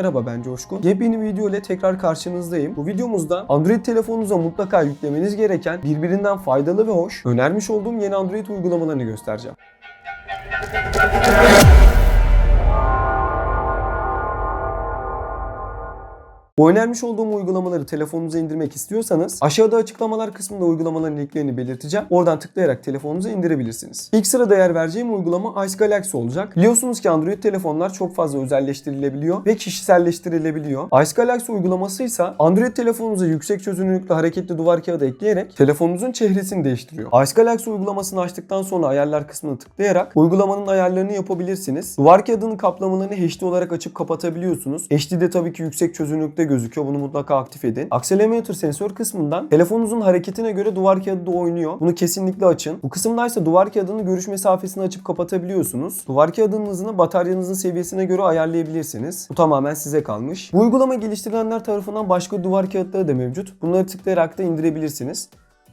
Merhaba ben Coşkun. Yepyeni video ile tekrar karşınızdayım. Bu videomuzda Android telefonunuza mutlaka yüklemeniz gereken birbirinden faydalı ve hoş önermiş olduğum yeni Android uygulamalarını göstereceğim. Bu önermiş olduğum uygulamaları telefonunuza indirmek istiyorsanız aşağıda açıklamalar kısmında uygulamaların linklerini belirteceğim. Oradan tıklayarak telefonunuza indirebilirsiniz. İlk sırada yer vereceğim uygulama Ice Galaxy olacak. Biliyorsunuz ki Android telefonlar çok fazla özelleştirilebiliyor ve kişiselleştirilebiliyor. Ice Galaxy uygulaması ise Android telefonunuza yüksek çözünürlüklü hareketli duvar kağıdı ekleyerek telefonunuzun çehresini değiştiriyor. Ice Galaxy uygulamasını açtıktan sonra ayarlar kısmına tıklayarak uygulamanın ayarlarını yapabilirsiniz. Duvar kağıdının kaplamalarını HD olarak açıp kapatabiliyorsunuz. HD'de tabii ki yüksek çözünürlükte gözüküyor. Bunu mutlaka aktif edin. Akselerometre sensör kısmından telefonunuzun hareketine göre duvar kağıdı oynuyor. Bunu kesinlikle açın. Bu kısımda ise duvar kağıdının görüş mesafesini açıp kapatabiliyorsunuz. Duvar kağıdının bataryanızın seviyesine göre ayarlayabilirsiniz. Bu tamamen size kalmış. Bu uygulama geliştirilenler tarafından başka duvar kağıtları da mevcut. Bunları tıklayarak da indirebilirsiniz.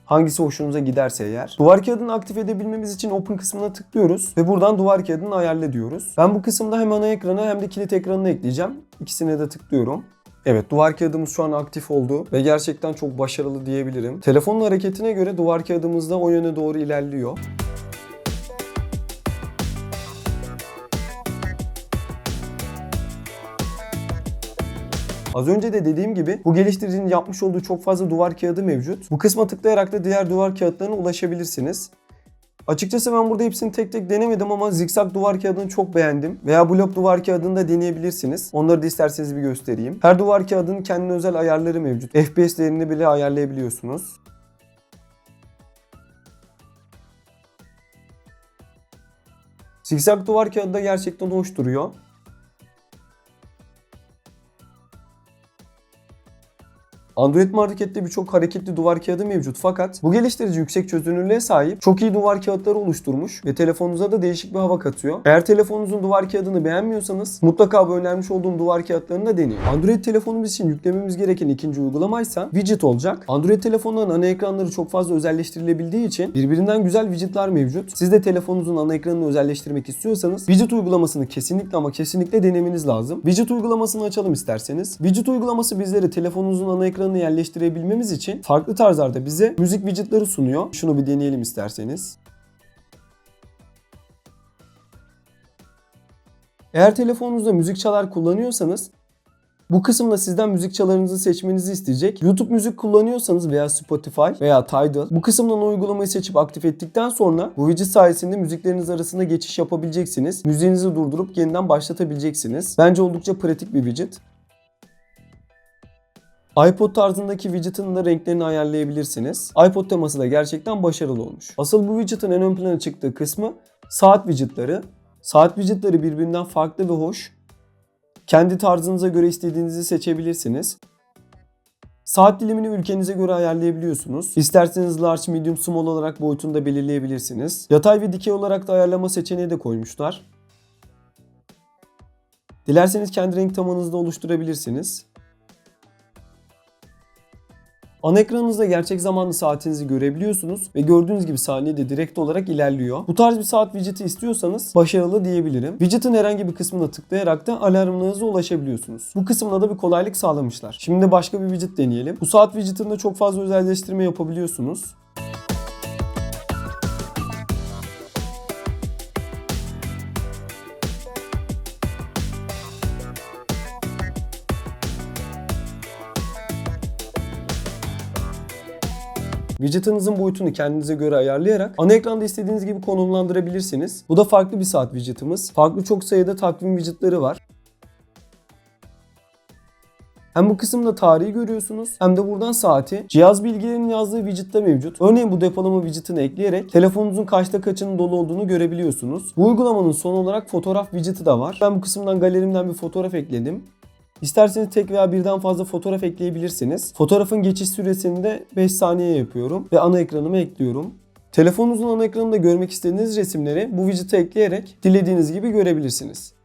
Hangisi hoşunuza giderse eğer. Duvar kağıdını aktif edebilmemiz için Open kısmına tıklıyoruz ve buradan duvar kağıdını ayarla diyoruz. Ben bu kısımda hem ana ekranı hem de kilit ekranını ekleyeceğim. İkisine de tıklıyorum. Evet duvar kağıdımız şu an aktif oldu ve gerçekten çok başarılı diyebilirim. Telefonun hareketine göre duvar kağıdımız da o yöne doğru ilerliyor. Az önce de dediğim gibi bu geliştiricinin yapmış olduğu çok fazla duvar kağıdı mevcut. Bu kısma tıklayarak da diğer duvar kağıtlarına ulaşabilirsiniz. Açıkçası ben burada hepsini tek tek denemedim ama zikzak duvar kağıdını çok beğendim. Veya blok duvar kağıdını da deneyebilirsiniz. Onları da isterseniz bir göstereyim. Her duvar kağıdının kendine özel ayarları mevcut. FPS değerini bile ayarlayabiliyorsunuz. Zikzak duvar kağıdı da gerçekten hoş duruyor. Android markette birçok hareketli duvar kağıdı mevcut fakat bu geliştirici yüksek çözünürlüğe sahip çok iyi duvar kağıtları oluşturmuş ve telefonunuza da değişik bir hava katıyor. Eğer telefonunuzun duvar kağıdını beğenmiyorsanız mutlaka bu önermiş olduğum duvar kağıtlarını da deneyin. Android telefonumuz için yüklememiz gereken ikinci uygulama ise widget olacak. Android telefonların ana ekranları çok fazla özelleştirilebildiği için birbirinden güzel widgetler mevcut. Siz de telefonunuzun ana ekranını özelleştirmek istiyorsanız widget uygulamasını kesinlikle ama kesinlikle denemeniz lazım. Widget uygulamasını açalım isterseniz. Widget uygulaması bizlere telefonunuzun ana ekranını yerleştirebilmemiz için farklı tarzlarda bize müzik widgetleri sunuyor. Şunu bir deneyelim isterseniz. Eğer telefonunuzda müzik çalar kullanıyorsanız bu kısımda sizden müzik çalarınızı seçmenizi isteyecek. YouTube müzik kullanıyorsanız veya Spotify veya Tidal bu kısımdan uygulamayı seçip aktif ettikten sonra bu widget sayesinde müzikleriniz arasında geçiş yapabileceksiniz. Müziğinizi durdurup yeniden başlatabileceksiniz. Bence oldukça pratik bir widget iPod tarzındaki widget'ın da renklerini ayarlayabilirsiniz. iPod teması da gerçekten başarılı olmuş. Asıl bu widget'ın en ön plana çıktığı kısmı saat widget'ları. Saat widget'ları birbirinden farklı ve hoş. Kendi tarzınıza göre istediğinizi seçebilirsiniz. Saat dilimini ülkenize göre ayarlayabiliyorsunuz. İsterseniz large, medium, small olarak boyutunu da belirleyebilirsiniz. Yatay ve dikey olarak da ayarlama seçeneği de koymuşlar. Dilerseniz kendi renk tabanınızı da oluşturabilirsiniz. Ana ekranınızda gerçek zamanlı saatinizi görebiliyorsunuz ve gördüğünüz gibi saniyede direkt olarak ilerliyor. Bu tarz bir saat widgeti istiyorsanız başarılı diyebilirim. Widget'ın herhangi bir kısmına tıklayarak da alarmlarınıza ulaşabiliyorsunuz. Bu kısımda da bir kolaylık sağlamışlar. Şimdi başka bir widget deneyelim. Bu saat widget'ında çok fazla özelleştirme yapabiliyorsunuz. Widget'ınızın boyutunu kendinize göre ayarlayarak ana ekranda istediğiniz gibi konumlandırabilirsiniz. Bu da farklı bir saat widget'ımız. Farklı çok sayıda takvim widget'ları var. Hem bu kısımda tarihi görüyorsunuz hem de buradan saati. Cihaz bilgilerinin yazdığı widget'te mevcut. Örneğin bu depolama widget'ını ekleyerek telefonunuzun kaçta kaçının dolu olduğunu görebiliyorsunuz. Bu uygulamanın son olarak fotoğraf widget'ı da var. Ben bu kısımdan galerimden bir fotoğraf ekledim. İsterseniz tek veya birden fazla fotoğraf ekleyebilirsiniz. Fotoğrafın geçiş süresini de 5 saniye yapıyorum ve ana ekranıma ekliyorum. Telefonunuzun ana ekranında görmek istediğiniz resimleri bu widget'e ekleyerek dilediğiniz gibi görebilirsiniz.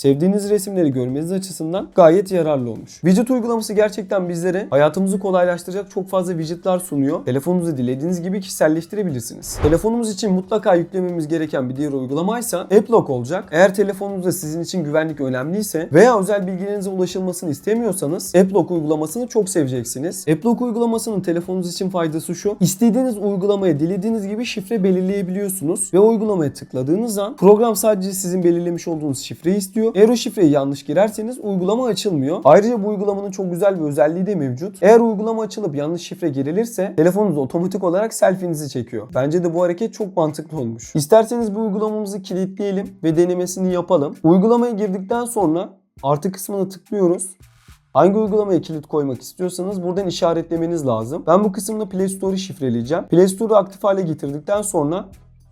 Sevdiğiniz resimleri görmeniz açısından gayet yararlı olmuş. Widget uygulaması gerçekten bizlere hayatımızı kolaylaştıracak çok fazla widgetlar sunuyor. Telefonunuzu dilediğiniz gibi kişiselleştirebilirsiniz. Telefonumuz için mutlaka yüklememiz gereken bir diğer uygulamaysa AppLock olacak. Eğer telefonunuzda sizin için güvenlik önemliyse veya özel bilgilerinize ulaşılmasını istemiyorsanız AppLock uygulamasını çok seveceksiniz. AppLock uygulamasının telefonunuz için faydası şu. İstediğiniz uygulamaya dilediğiniz gibi şifre belirleyebiliyorsunuz ve uygulamaya tıkladığınız an program sadece sizin belirlemiş olduğunuz şifreyi istiyor. Eğer o şifreyi yanlış girerseniz uygulama açılmıyor. Ayrıca bu uygulamanın çok güzel bir özelliği de mevcut. Eğer uygulama açılıp yanlış şifre girilirse telefonunuz otomatik olarak selfie'nizi çekiyor. Bence de bu hareket çok mantıklı olmuş. İsterseniz bu uygulamamızı kilitleyelim ve denemesini yapalım. Uygulamaya girdikten sonra artı kısmına tıklıyoruz. Hangi uygulamaya kilit koymak istiyorsanız buradan işaretlemeniz lazım. Ben bu kısımda Play Store'u şifreleyeceğim. Play Store'u aktif hale getirdikten sonra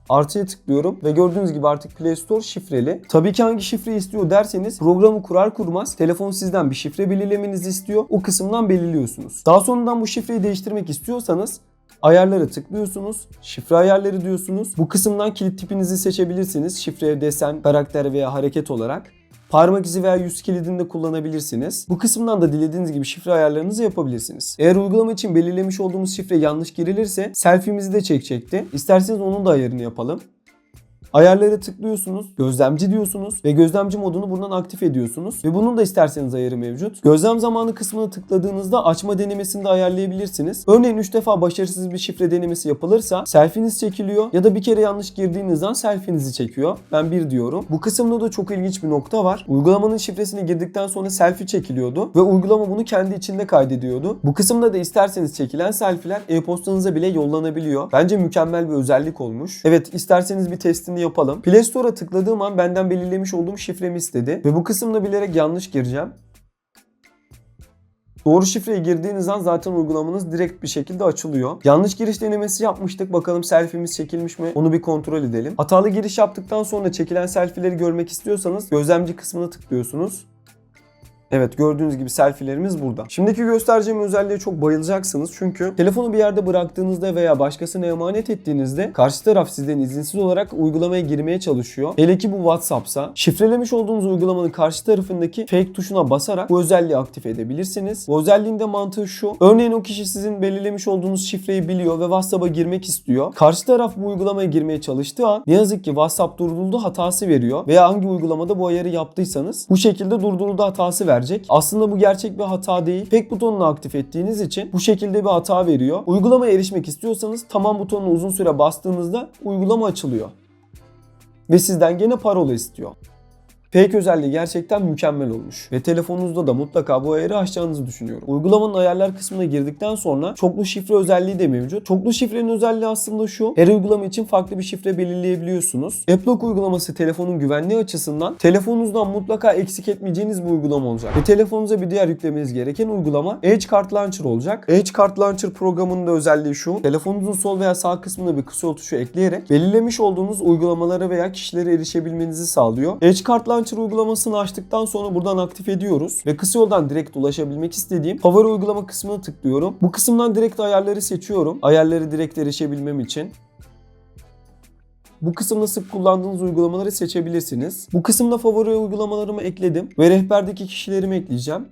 artıya tıklıyorum ve gördüğünüz gibi artık Play Store şifreli. Tabii ki hangi şifre istiyor derseniz programı kurar kurmaz telefon sizden bir şifre belirlemenizi istiyor. O kısımdan belirliyorsunuz. Daha sonradan bu şifreyi değiştirmek istiyorsanız Ayarlara tıklıyorsunuz. Şifre ayarları diyorsunuz. Bu kısımdan kilit tipinizi seçebilirsiniz. Şifre, desen, karakter veya hareket olarak. Parmak izi veya yüz kilidini de kullanabilirsiniz. Bu kısımdan da dilediğiniz gibi şifre ayarlarınızı yapabilirsiniz. Eğer uygulama için belirlemiş olduğumuz şifre yanlış girilirse selfie'mizi de çekecekti. İsterseniz onun da ayarını yapalım. Ayarlara tıklıyorsunuz, gözlemci diyorsunuz ve gözlemci modunu buradan aktif ediyorsunuz. Ve bunun da isterseniz ayarı mevcut. Gözlem zamanı kısmını tıkladığınızda açma denemesini de ayarlayabilirsiniz. Örneğin 3 defa başarısız bir şifre denemesi yapılırsa selfie'niz çekiliyor ya da bir kere yanlış girdiğinizden selfie'nizi çekiyor. Ben 1 diyorum. Bu kısımda da çok ilginç bir nokta var. Uygulamanın şifresini girdikten sonra selfie çekiliyordu ve uygulama bunu kendi içinde kaydediyordu. Bu kısımda da isterseniz çekilen selfie'ler e-postanıza bile yollanabiliyor. Bence mükemmel bir özellik olmuş. Evet isterseniz bir testini yapalım. Play Store'a tıkladığım an benden belirlemiş olduğum şifremi istedi ve bu kısımda bilerek yanlış gireceğim. Doğru şifreyi girdiğiniz an zaten uygulamanız direkt bir şekilde açılıyor. Yanlış giriş denemesi yapmıştık. Bakalım selfie'miz çekilmiş mi? Onu bir kontrol edelim. Hatalı giriş yaptıktan sonra çekilen selfie'leri görmek istiyorsanız gözlemci kısmına tıklıyorsunuz. Evet gördüğünüz gibi selfie'lerimiz burada. Şimdiki göstereceğim özelliğe çok bayılacaksınız. Çünkü telefonu bir yerde bıraktığınızda veya başkasına emanet ettiğinizde karşı taraf sizden izinsiz olarak uygulamaya girmeye çalışıyor. Hele ki bu WhatsApp'sa şifrelemiş olduğunuz uygulamanın karşı tarafındaki fake tuşuna basarak bu özelliği aktif edebilirsiniz. Bu özelliğin de mantığı şu. Örneğin o kişi sizin belirlemiş olduğunuz şifreyi biliyor ve WhatsApp'a girmek istiyor. Karşı taraf bu uygulamaya girmeye çalıştığı an ne yazık ki WhatsApp durduruldu hatası veriyor. Veya hangi uygulamada bu ayarı yaptıysanız bu şekilde durduruldu hatası verecek. Aslında bu gerçek bir hata değil. Fake butonunu aktif ettiğiniz için bu şekilde bir hata veriyor. Uygulamaya erişmek istiyorsanız tamam butonuna uzun süre bastığınızda uygulama açılıyor. Ve sizden gene parola istiyor. Fake özelliği gerçekten mükemmel olmuş. Ve telefonunuzda da mutlaka bu ayarı açacağınızı düşünüyorum. Uygulamanın ayarlar kısmına girdikten sonra çoklu şifre özelliği de mevcut. Çoklu şifrenin özelliği aslında şu. Her uygulama için farklı bir şifre belirleyebiliyorsunuz. AppLock uygulaması telefonun güvenliği açısından telefonunuzdan mutlaka eksik etmeyeceğiniz bir uygulama olacak. Ve telefonunuza bir diğer yüklemeniz gereken uygulama Edge Card Launcher olacak. Edge Card Launcher programının da özelliği şu. Telefonunuzun sol veya sağ kısmına bir kısa tuşu ekleyerek belirlemiş olduğunuz uygulamalara veya kişilere erişebilmenizi sağlıyor. Edge Card Launcher uygulamasını açtıktan sonra buradan aktif ediyoruz ve kısa yoldan direkt ulaşabilmek istediğim favori uygulama kısmına tıklıyorum. Bu kısımdan direkt ayarları seçiyorum. Ayarları direkt erişebilmem için. Bu kısımda sık kullandığınız uygulamaları seçebilirsiniz. Bu kısımda favori uygulamalarımı ekledim ve rehberdeki kişilerimi ekleyeceğim.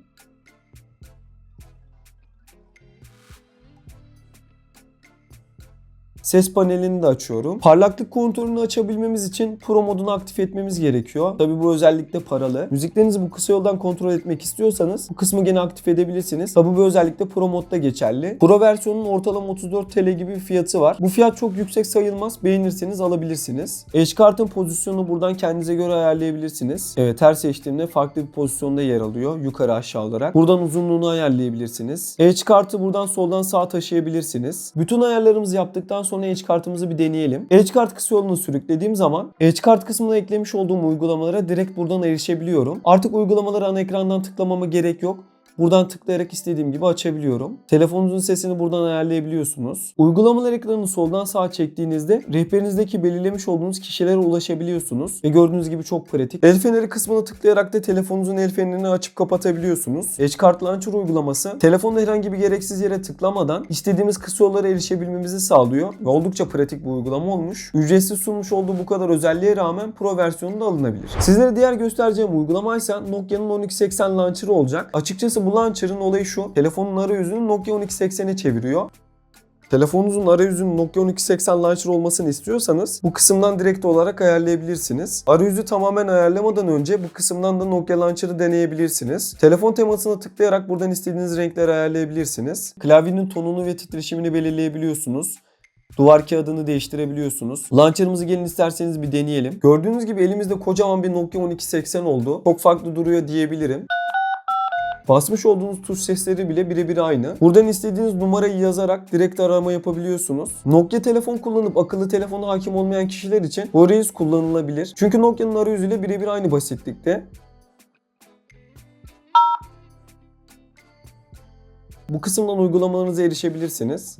Ses panelini de açıyorum. Parlaklık kontrolünü açabilmemiz için Pro modunu aktif etmemiz gerekiyor. Tabi bu özellik de paralı. Müziklerinizi bu kısa yoldan kontrol etmek istiyorsanız bu kısmı gene aktif edebilirsiniz. Tabi bu özellik de Pro modda geçerli. Pro versiyonunun ortalama 34 TL gibi bir fiyatı var. Bu fiyat çok yüksek sayılmaz. Beğenirseniz alabilirsiniz. Edge kartın pozisyonunu buradan kendinize göre ayarlayabilirsiniz. Evet her seçtiğimde farklı bir pozisyonda yer alıyor. Yukarı aşağı olarak. Buradan uzunluğunu ayarlayabilirsiniz. Edge kartı buradan soldan sağa taşıyabilirsiniz. Bütün ayarlarımızı yaptıktan sonra Edge kartımızı bir deneyelim. Edge kart yolunu sürüklediğim zaman Edge kart kısmına eklemiş olduğum uygulamalara direkt buradan erişebiliyorum. Artık uygulamaları ana ekrandan tıklamama gerek yok. Buradan tıklayarak istediğim gibi açabiliyorum. Telefonunuzun sesini buradan ayarlayabiliyorsunuz. Uygulamalar ekranını soldan sağa çektiğinizde rehberinizdeki belirlemiş olduğunuz kişilere ulaşabiliyorsunuz. Ve gördüğünüz gibi çok pratik. El feneri kısmına tıklayarak da telefonunuzun el fenerini açıp kapatabiliyorsunuz. Edge Card Launcher uygulaması telefonda herhangi bir gereksiz yere tıklamadan istediğimiz kısa erişebilmemizi sağlıyor. Ve oldukça pratik bir uygulama olmuş. Ücretsiz sunmuş olduğu bu kadar özelliğe rağmen Pro versiyonu da alınabilir. Sizlere diğer göstereceğim uygulama ise Nokia'nın 1280 Launcher'ı olacak. Açıkçası bu Launcher'ın olayı şu. Telefonun arayüzünü Nokia 1280'e çeviriyor. Telefonunuzun arayüzünün Nokia 1280 Launcher olmasını istiyorsanız bu kısımdan direkt olarak ayarlayabilirsiniz. Arayüzü tamamen ayarlamadan önce bu kısımdan da Nokia Launcher'ı deneyebilirsiniz. Telefon temasına tıklayarak buradan istediğiniz renkleri ayarlayabilirsiniz. Klavyenin tonunu ve titreşimini belirleyebiliyorsunuz. Duvar kağıdını değiştirebiliyorsunuz. Launcher'ımızı gelin isterseniz bir deneyelim. Gördüğünüz gibi elimizde kocaman bir Nokia 1280 oldu. Çok farklı duruyor diyebilirim. Basmış olduğunuz tuş sesleri bile birebir aynı. Buradan istediğiniz numarayı yazarak direkt arama yapabiliyorsunuz. Nokia telefon kullanıp akıllı telefona hakim olmayan kişiler için arayüz kullanılabilir. Çünkü Nokia'nın arayüzüyle birebir aynı basitlikte. Bu kısımdan uygulamalarınıza erişebilirsiniz.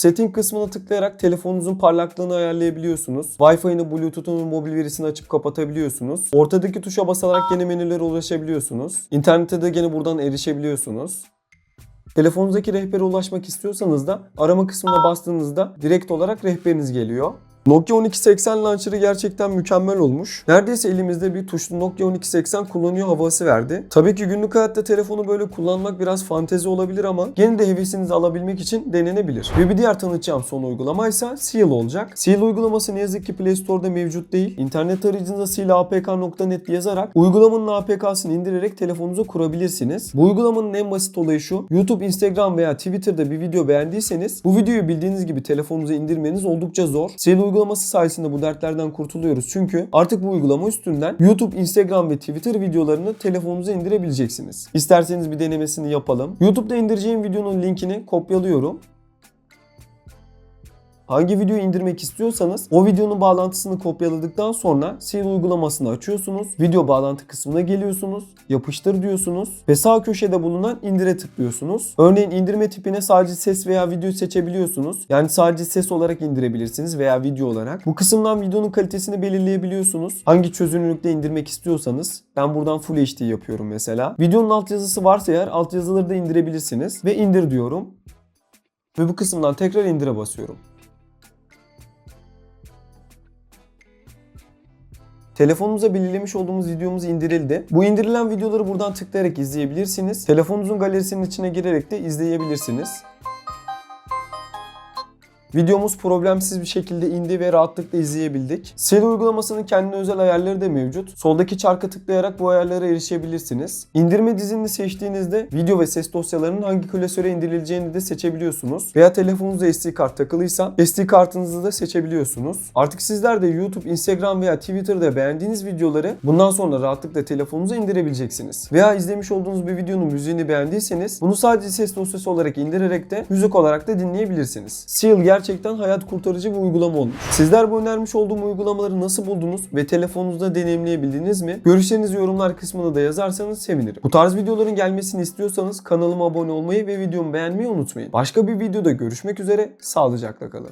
Setting kısmına tıklayarak telefonunuzun parlaklığını ayarlayabiliyorsunuz. Wi-Fi'ni, Bluetooth'un mobil verisini açıp kapatabiliyorsunuz. Ortadaki tuşa basarak yeni menülere ulaşabiliyorsunuz. İnternete de gene buradan erişebiliyorsunuz. Telefonunuzdaki rehbere ulaşmak istiyorsanız da arama kısmına bastığınızda direkt olarak rehberiniz geliyor. Nokia 1280 Launcher'ı gerçekten mükemmel olmuş. Neredeyse elimizde bir tuşlu Nokia 1280 kullanıyor havası verdi. Tabii ki günlük hayatta telefonu böyle kullanmak biraz fantezi olabilir ama gene de hevesinizi alabilmek için denenebilir. Ve bir diğer tanıtacağım son uygulama ise Seal olacak. Seal uygulaması ne yazık ki Play Store'da mevcut değil. İnternet arayüzünüze sealapk.net yazarak uygulamanın APK'sını indirerek telefonunuza kurabilirsiniz. Bu uygulamanın en basit olayı şu. YouTube, Instagram veya Twitter'da bir video beğendiyseniz bu videoyu bildiğiniz gibi telefonunuza indirmeniz oldukça zor. Seal uygulaması sayesinde bu dertlerden kurtuluyoruz. Çünkü artık bu uygulama üstünden YouTube, Instagram ve Twitter videolarını telefonunuza indirebileceksiniz. İsterseniz bir denemesini yapalım. YouTube'da indireceğim videonun linkini kopyalıyorum. Hangi videoyu indirmek istiyorsanız o videonun bağlantısını kopyaladıktan sonra Seal uygulamasını açıyorsunuz. Video bağlantı kısmına geliyorsunuz. Yapıştır diyorsunuz ve sağ köşede bulunan indire tıklıyorsunuz. Örneğin indirme tipine sadece ses veya video seçebiliyorsunuz. Yani sadece ses olarak indirebilirsiniz veya video olarak. Bu kısımdan videonun kalitesini belirleyebiliyorsunuz. Hangi çözünürlükte indirmek istiyorsanız. Ben buradan Full HD yapıyorum mesela. Videonun altyazısı varsa eğer altyazıları da indirebilirsiniz. Ve indir diyorum. Ve bu kısımdan tekrar indire basıyorum. Telefonunuza belirlemiş olduğumuz videomuz indirildi. Bu indirilen videoları buradan tıklayarak izleyebilirsiniz. Telefonunuzun galerisinin içine girerek de izleyebilirsiniz. Videomuz problemsiz bir şekilde indi ve rahatlıkla izleyebildik. Seri uygulamasının kendine özel ayarları da mevcut. Soldaki çarka tıklayarak bu ayarlara erişebilirsiniz. İndirme dizinini seçtiğinizde video ve ses dosyalarının hangi klasöre indirileceğini de seçebiliyorsunuz. Veya telefonunuzda SD kart takılıysa SD kartınızı da seçebiliyorsunuz. Artık sizler de YouTube, Instagram veya Twitter'da beğendiğiniz videoları bundan sonra rahatlıkla telefonunuza indirebileceksiniz. Veya izlemiş olduğunuz bir videonun müziğini beğendiyseniz bunu sadece ses dosyası olarak indirerek de müzik olarak da dinleyebilirsiniz. Seal gerçekten hayat kurtarıcı bir uygulama olmuş. Sizler bu önermiş olduğum uygulamaları nasıl buldunuz ve telefonunuzda deneyimleyebildiniz mi? Görüşlerinizi yorumlar kısmına da yazarsanız sevinirim. Bu tarz videoların gelmesini istiyorsanız kanalıma abone olmayı ve videomu beğenmeyi unutmayın. Başka bir videoda görüşmek üzere, sağlıcakla kalın.